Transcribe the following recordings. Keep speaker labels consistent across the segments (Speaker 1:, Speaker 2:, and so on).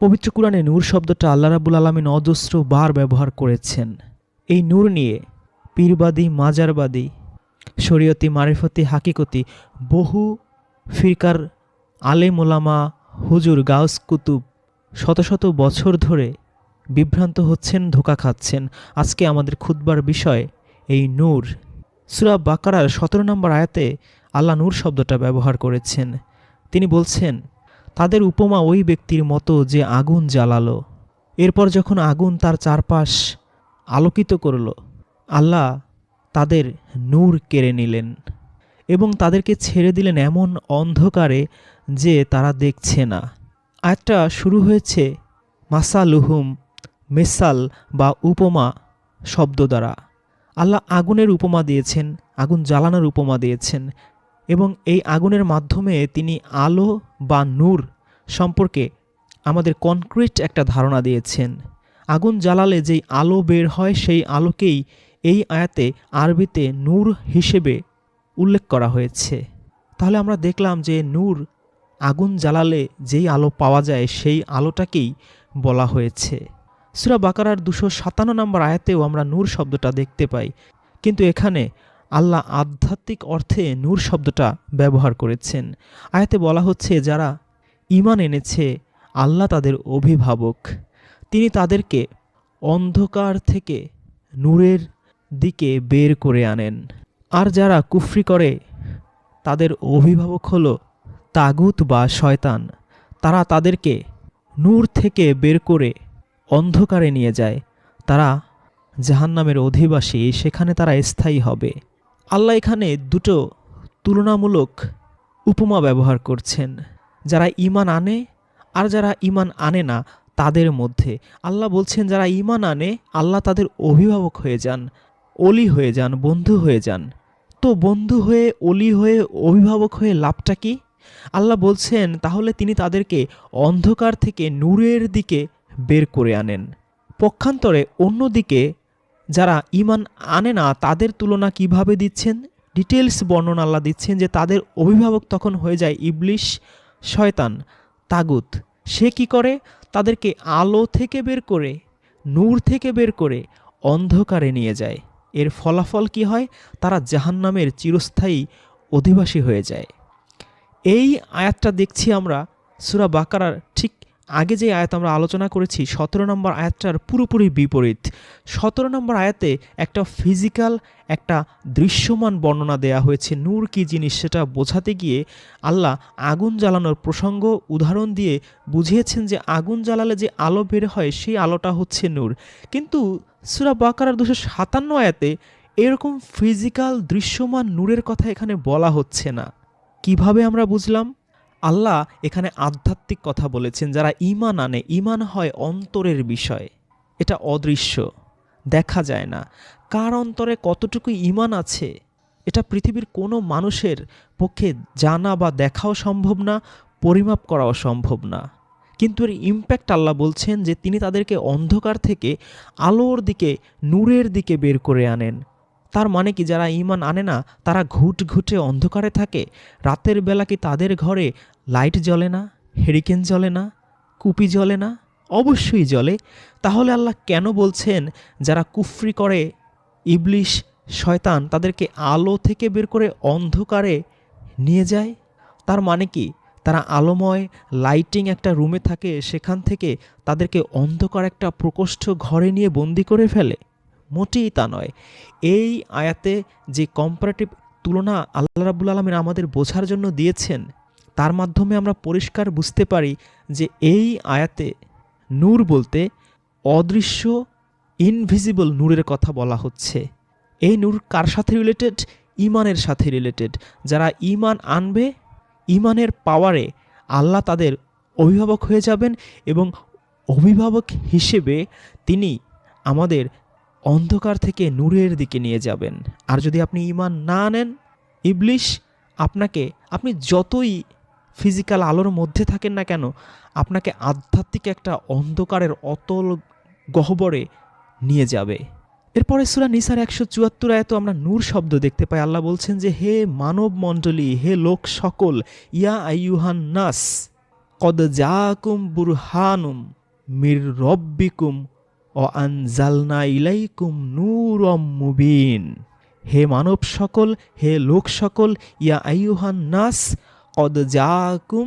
Speaker 1: পবিত্র কোরআনে নূর শব্দটা আল্লাহ রাবুল আলমিন অজস্র বার ব্যবহার করেছেন। এই নূর নিয়ে পীরবাদী, মাজারবাদী, শরীয়তি, মারিফতি, হাকিকতি বহু ফিরকার আলেম ওলামা, হুজুর, গাউস কুতুব শত শত বছর ধরে বিভ্রান্ত হচ্ছেন, ধোকা খাচ্ছেন। আজকে আমাদের খুদবার বিষয় এই নূর। সুরা বাকারার সতেরো নম্বর আয়াতে আল্লাহ নূর শব্দটা ব্যবহার করেছেন। তিনি বলছেন তাদের উপমা ওই ব্যক্তির মতো যে আগুন জ্বালালো। এরপর যখন আগুন তার চারপাশ আলোকিত করল, আল্লাহ তাদের নূর কেড়ে নিলেন এবং তাদেরকে ছেড়ে দিলেন এমন অন্ধকারে যে তারা দেখছে না। আয়াতটা শুরু হয়েছে মাসালুহুম মেসাল বা উপমা শব্দ দ্বারা। আল্লাহ আগুনের উপমা দিয়েছেন, আগুন জ্বালানোর উপমা দিয়েছেন। এবং এই আগুনের মাধ্যমে তিনি আলো বা নূর সম্পর্কে আমাদের কনক্রিট একটা ধারণা দিয়েছেন। আগুন জ্বালালে যেই আলো বের হয়, সেই আলোকেই এই আয়াতে আরবিতে নূর হিসেবে উল্লেখ করা হয়েছে। তাহলে আমরা দেখলাম যে নূর আগুন জ্বালালে যেই আলো পাওয়া যায়, সেই আলোটাকেই বলা হয়েছে। সুরা বাকারার দুশো সাতান্ন নম্বর আয়াতেও আমরা নূর শব্দটা দেখতে পাই। কিন্তু এখানে আল্লাহ আধ্যাত্মিক অর্থে নূর শব্দটা ব্যবহার করেছেন। আয়াতে বলা হচ্ছে, যারা ইমান এনেছে, আল্লাহ তাদের অভিভাবক। তিনি তাদেরকে অন্ধকার থেকে নূরের দিকে বের করে আনেন। আর যারা কুফরি করে, তাদের অভিভাবক হলো তাগুত বা শয়তান। তারা তাদেরকে নূর থেকে বের করে অন্ধকারে নিয়ে যায়। তারা জাহান্নামের অধিবাসী, সেখানে তারা স্থায়ী হবে। আল্লাহ এখানে দুটো তুলনামূলক উপমা ব্যবহার করছেন। যারা ইমান আনে আর যারা ইমান আনে না, তাদের মধ্যে। আল্লাহ বলছেন, যারা ইমান আনে, আল্লাহ তাদের অভিভাবক হয়ে যান অলি হয়ে যান, বন্ধু হয়ে যান। তো বন্ধু হয়ে অলি হয়ে, অভিভাবক হয়ে লাভটা কি? আল্লাহ বলছেন, তাহলে তিনি তাদেরকে অন্ধকার থেকে নূরের দিকে বের করে আনেন। পক্ষান্তরে অন্যদিকে যারা ইমান আনে না, তাদের তুলনা কীভাবে দিচ্ছেন? ডিটেলস বর্ণনা আল্লাহ দিচ্ছেন যে তাদের অভিভাবক তখন হয়ে যায় ইবলিশ, শয়তান, তাগুত। সে কি করে? তাদেরকে আলো থেকে বের করে, নূর থেকে বের করে অন্ধকারে নিয়ে যায়। এর ফলাফল কি হয়? তারা জাহান্নামের চিরস্থায়ী অধিবাসী হয়ে যায়। এই আয়াতটা দেখছি আমরা সুরা বাকারার ঠিক আগে যে আয়াত আমরা আলোচনা করেছি, সতেরো নম্বর আয়াতটার পুরোপুরি বিপরীত। সতেরো নম্বর আয়াতে একটা ফিজিক্যাল একটা দৃশ্যমান বর্ণনা দেয়া হয়েছে। নূর কি জিনিস সেটা বোঝাতে গিয়ে আল্লাহ আগুন জ্বালানোর প্রসঙ্গ, উদাহরণ দিয়ে বুঝিয়েছেন যে আগুন জ্বালালে যে আলো বের হয়, সেই আলোটা হচ্ছে নূর। কিন্তু সুরা বাকারার দুশো সাতান্ন আয়াতে এরকম ফিজিক্যাল দৃশ্যমান নূরের কথা এখানে বলা হচ্ছে না। কীভাবে আমরা বুঝলাম? আল্লাহ এখানে আধ্যাত্মিক কথা বলেছেন, যারা ইমান আনে ইমান হয় অন্তরের বিষয়। এটা অদৃশ্য, দেখা যায় না। কার অন্তরে কতটুকু ইমান আছে, এটা পৃথিবীর কোনো মানুষের পক্ষে জানা বা দেখাও সম্ভব না, পরিমাপ করাও সম্ভব না। কিন্তু এর ইম্প্যাক্ট আল্লাহ বলছেন যে তিনি তাদেরকে অন্ধকার থেকে আলোর দিকে, নূরের দিকে বের করে আনেন। তার মানে কি যারা ইমান আনে না, তারা ঘুট ঘুটে অন্ধকারে থাকে? রাতের বেলা কি তাদের ঘরে লাইট জ্বলে না হেরিকেন জ্বলে না, কুপি জ্বলে না? অবশ্যই জ্বলে। তাহলে আল্লাহ কেন বলছেন যারা কুফরি করে, ইবলিশ, শয়তান তাদেরকে আলো থেকে বের করে অন্ধকারে নিয়ে যায়? তার মানে কি তারা আলোময় লাইটিং একটা রুমে থাকে, সেখান থেকে তাদেরকে অন্ধকার একটা প্রকোষ্ঠ ঘরে নিয়ে বন্দি করে ফেলে? মোটেই তা নয়। এই আয়াতে যে কম্পারেটিভ তুলনা আল্লাহ রাবুল আলমিন আমাদের বোঝার জন্য দিয়েছেন, তার মাধ্যমে আমরা পরিষ্কার বুঝতে পারি যে এই আয়াতে নূর বলতে অদৃশ্য ইনভিজিবল নূরের কথা বলা হচ্ছে। এই নূর কার সাথে রিলেটেড ইমানের সাথে রিলেটেড যারা ইমান আনবে ইমানের পাওয়ারে আল্লাহ তাদের অভিভাবক হয়ে যাবেন এবং অভিভাবক হিসেবে তিনি আমাদের অন্ধকার থেকে নূরের দিকে নিয়ে যাবেন। আর যদি আপনি ইমান না আনেন, ইবলিশ আপনাকে, আপনি যতই ফিজিক্যাল আলোর মধ্যে থাকেন না কেন, আপনাকে আধ্যাত্মিক একটা অন্ধকারের অতল গহ্বরে নিয়ে যাবে। এরপরে সুরা নিসার একশো চুয়াত্তর আয়তো আমরা নূর শব্দ দেখতে পাই। আল্লাহ বলছেন যে, হে মানব মণ্ডলী হে লোক সকল, ইয়া আইয়ুহান নাস, কদ জাকুম বুরহানুম মির রব্বিকুম ও আনজালনা ইলাইকুম নূরম মুবিন হে মানব সকল, হে লোক সকল, ইয়া আইয়ুহান নাস, কদ জাকুম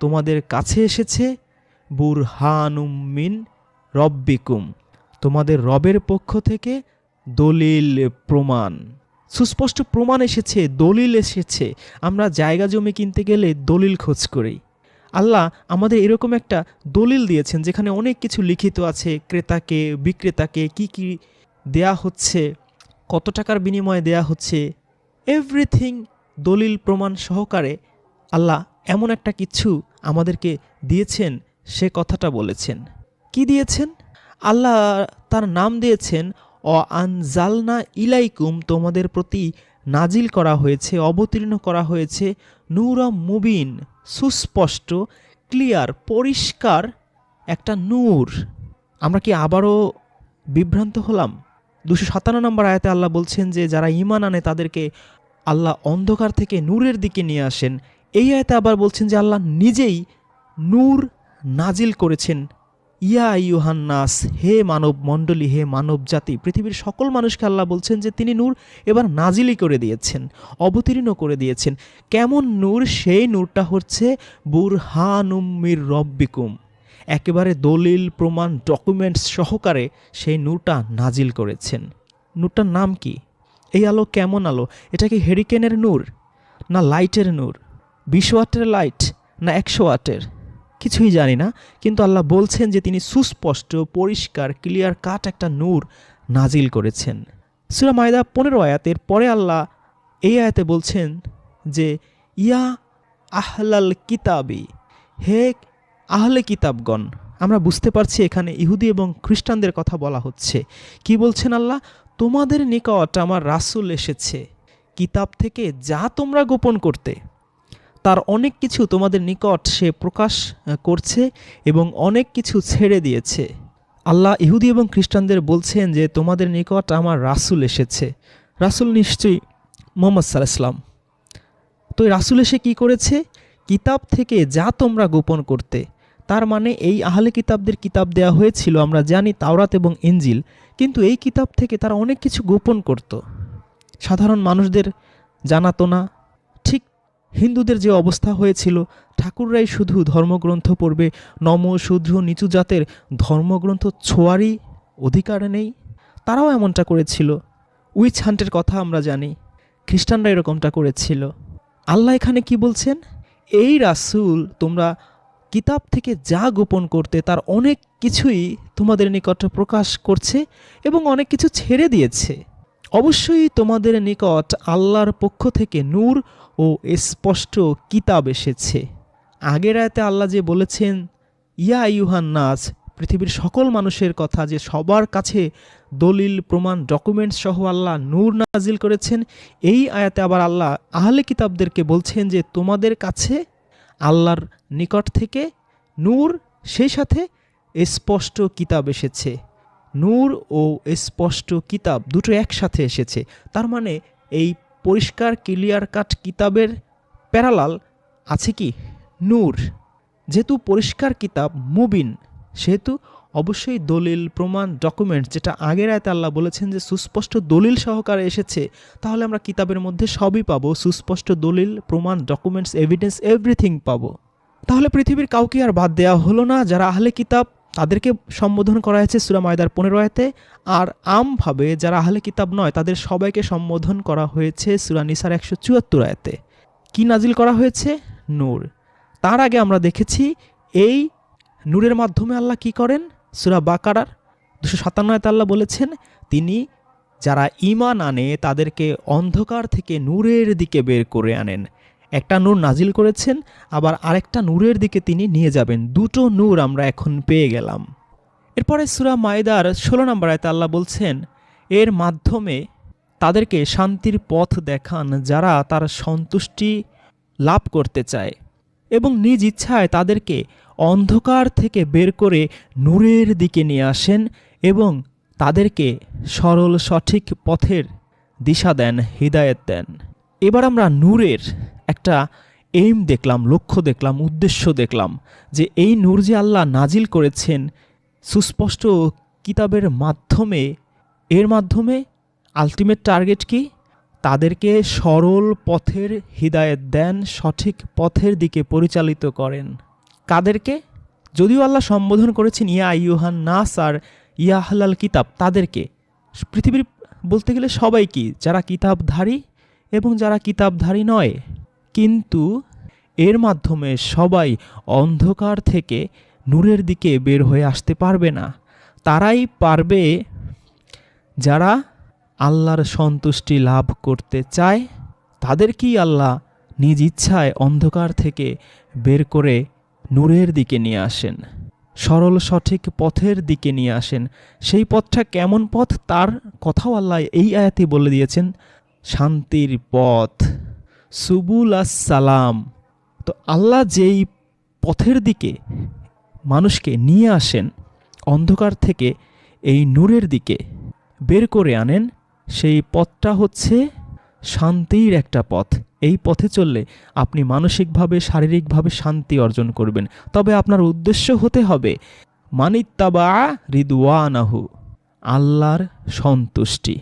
Speaker 1: তোমাদের কাছে এসেছে বুরহানুম মিন রব্বিকুম, তোমাদের রবের পক্ষ থেকে দলিল প্রমাণ। সুস্পষ্ট প্রমাণ এসেছে, দলিল এসেছে। আমরা জায়গা জমি কিনতে গেলে দলিল খোঁজ করি। আল্লাহ আমাদের এরকম একটা দলিল দিয়েছেন যেখানে অনেক কিছু লিখিত আছে, ক্রেতাকে, বিক্রেতাকে, কি কি দেয়া হচ্ছে, কত টাকার বিনিময়ে দেয়া হচ্ছে এভরিথিং দলিল প্রমাণ সহকারে আল্লাহ এমন একটা কিছু আমাদেরকে দিয়েছেন, সে কথাটা বলেছেন। কি দিয়েছেন? আল্লাহ তার নাম দিয়েছেন অ আনজালনা ইলাইকুম তোমাদের প্রতি নাজিল করা হয়েছে, অবতীর্ণ করা হয়েছে, নূরম মুবিন সুস্পষ্ট ক্লিয়ার পরিষ্কার একটা নূর। আমরা কি আবারও বিভ্রান্ত হলাম? দুশো সাতান্ন নম্বর আয়াতে আল্লাহ বলছেন যে, যারা ইমান আনে তাদেরকে আল্লাহ অন্ধকার থেকে নূরের দিকে নিয়ে আসেন। এই আয়তে আবার বলছেন যে, আল্লাহ নিজেই নূর নাজিল করেছেন। ইয়া ইউহান্নাস হে মানব মণ্ডলী হে মানব জাতি পৃথিবীর সকল মানুষকে আল্লাহ বলছেন যে তিনি নূর এবার নাজিলই করে দিয়েছেন, অবতীর্ণ করে দিয়েছেন। কেমন নূর? সেই নূরটা হচ্ছে বুরহানুম্মির রব্বিকুম। একেবারে দলিল, প্রমাণ, ডকুমেন্টস সহকারে সেই নূরটা নাজিল করেছেন। নূরটার নাম কি? এই আলো কেমন আলো? এটা কি হেরিকেনের নূর? না লাইটের নূর? বিশ ওয়াটের লাইট না একশো ওয়াটের? কিছুই জানি না, কিন্তু আল্লাহ বলছেন যে তিনি সুস্পষ্ট, পরিষ্কার ক্লিয়ার কাট একটা নূর নাজিল করেছেন। সুরা মায়দা পনেরো আয়াতের পরে আল্লাহ এই আয়াতে বলছেন যে, ইয়া আহলাল কিতাবি, হে আহলে কিতাবগণ, আমরা বুঝতে পারছি এখানে ইহুদি এবং খ্রিস্টানদের কথা বলা হচ্ছে। কি বলছেন আল্লাহ? তোমাদের নিকট আমার রাসূল এসেছে। কিতাব থেকে যা তোমরা গোপন করতে তার অনেক কিছু তোমাদের নিকট সে প্রকাশ করছে এবং অনেক কিছু ছেড়ে দিয়েছে। আল্লাহ ইহুদি এবং খ্রিস্টানদের বলছেন যে, তোমাদের নিকট আমার রাসুল এসেছে। রাসুল নিশ্চয়ই মোহাম্মদ সাল্লাম তো এই রাসূল এসে কী করেছে? কিতাব থেকে যা তোমরা গোপন করতে, তার মানে এই আহলে কিতাবদের কিতাব দেওয়া হয়েছিল, আমরা জানি তাওরাত এবং ইঞ্জিল কিন্তু এই কিতাব থেকে তারা অনেক কিছু গোপন করত। সাধারণ মানুষদের জানাতো না হিন্দুদের যে অবস্থা হয়েছিল, ঠাকুররাই শুধু ধর্মগ্রন্থ পড়বে। নম, শূদ্র, নিচু জাতের ধর্মগ্রন্থ ছোঁয়ারই অধিকার নেই। তারাও এমনটা করেছিল। উইচ হান্টের কথা আমরা জানি। খ্রিস্টানরা এরকমটা করেছিল। আল্লাহ এখানে কি বলছেন? এই রাসূল তোমরা কিতাব থেকে যা গোপন করতে, তার অনেক কিছুই তোমাদের নিকট প্রকাশ করছে এবং অনেক কিছু ছেড়ে দিয়েছে। অবশ্যই তোমাদের নিকট আল্লাহর পক্ষ থেকে নূর ও স্পষ্ট কিতাব এসেছে। আগের আয়তে আল্লাহ যে বলেছেন, ইয়া ইউহান নাস, পৃথিবীর সকল মানুষের কথা যে সবার কাছে দলিল, প্রমাণ ডকুমেন্টস সহ আল্লাহ নূর নাজিল করেছেন, এই আয়াতে আবার আল্লাহ আহলে কিতাবদেরকে বলছেন যে তোমাদের কাছে আল্লাহর নিকট থেকে নূর, সেই সাথে স্পষ্ট কিতাব এসেছে। নূর ও স্পষ্ট কিতাব দুটো একসাথে এসেছে। তার মানে এই পরিষ্কার ক্লিয়ার কাট কিতাবের প্যারালাল আছে কি? নূর। যেহেতু পরিষ্কার কিতাব মুবিন, সেহেতু অবশ্যই দলিল, প্রমাণ ডকুমেন্ট যেটা আগের আয়তে আল্লাহ বলেছেন যে সুস্পষ্ট দলিল সহকারে এসেছে, তাহলে আমরা কিতাবের মধ্যে সবই পাবো। সুস্পষ্ট দলিল, প্রমাণ ডকুমেন্টস এভিডেন্স এভরিথিং পাবো। তাহলে পৃথিবীর কাউকে আর বাদ দেওয়া হলো না, যারা আহলে কিতাব তাদেরকে সম্বোধন করা হয়েছে সুরা মায়দার পনেরো আয়তে। আর আমভাবে যারা আহলে কিতাব নয়, তাদের সবাইকে সম্বোধন করা হয়েছে সুরা নিসার একশো চুয়াত্তর আয়তে। কি নাজিল করা হয়েছে? নূর। তার আগে আমরা দেখেছি, এই নূরের মাধ্যমে আল্লাহ কি করেন? সুরা বাকারার দুশো সাতান্ন আয়তে আল্লাহ বলেছেন, তিনি যারা ইমান আনে তাদেরকে অন্ধকার থেকে নূরের দিকে বের করে আনেন। একটা নূর নাজিল করেছেন, আবার আরেকটা নূরের দিকে তিনি নিয়ে যাবেন। দুটো নূর আমরা এখন পেয়ে গেলাম। এরপরে সুরা মায়দার ষোলো নম্বর আয়তে আল্লাহ বলছেন, এর মাধ্যমে তাদেরকে শান্তির পথ দেখান যারা তার সন্তুষ্টি লাভ করতে চায় এবং নিজ ইচ্ছায় তাদেরকে অন্ধকার থেকে বের করে নূরের দিকে নিয়ে আসেন এবং তাদেরকে সরল সঠিক পথের দিশা দেন, হৃদায়ত দেন। এবার আমরা নূরের একটা এইম দেখলাম, লক্ষ্য দেখলাম, উদ্দেশ্য দেখলাম যে এই নূর যে আল্লাহ নাজিল করেছেন সুস্পষ্ট কিতাবের মাধ্যমে, এর মাধ্যমে আলটিমেট টার্গেট কি? তাদেরকে সরল পথের হৃদায়ত দেন, সঠিক পথের দিকে পরিচালিত করেন। কাদেরকে? যদিও আল্লাহ সম্বোধন করেছেন, ইয়া ইউহান নাস আর ইয়া হালাল কিতাব, তাদেরকে। পৃথিবীর বলতে গেলে সবাই কি? যারা কিতাবধারী এবং যারা কিতাবধারী নয়। কিন্তু এর মাধ্যমে সবাই অন্ধকার থেকে নূরের দিকে বের হয়ে আসতে পারবে না। তারাই পারবে যারা আল্লাহর সন্তুষ্টি লাভ করতে চায়। তাদেরকেই আল্লাহ নিজ ইচ্ছায় অন্ধকার থেকে বের করে নূরের দিকে নিয়ে আসেন? সরল সঠিক পথের দিকে নিয়ে আসেন। সেই পথটা কেমন পথ? তার কথাও আল্লাহ এই আয়াতে বলে দিয়েছেন, শান্তির পথ। সুবুল সালাম তো আল্লাহ যেই পথের দিকে মানুষকে নিয়ে আসেন, অন্ধকার থেকে এই নূরের দিকে বের করে আনেন, সেই পথটা হচ্ছে শান্তির একটা পথ। এই পথে চললে আপনি মানসিকভাবে, শারীরিকভাবে শান্তি অর্জন করবেন। তবে আপনার উদ্দেশ্য হতে হবে মানিত্তাবা রিদওয়ানাহু, আল্লাহর সন্তুষ্টি।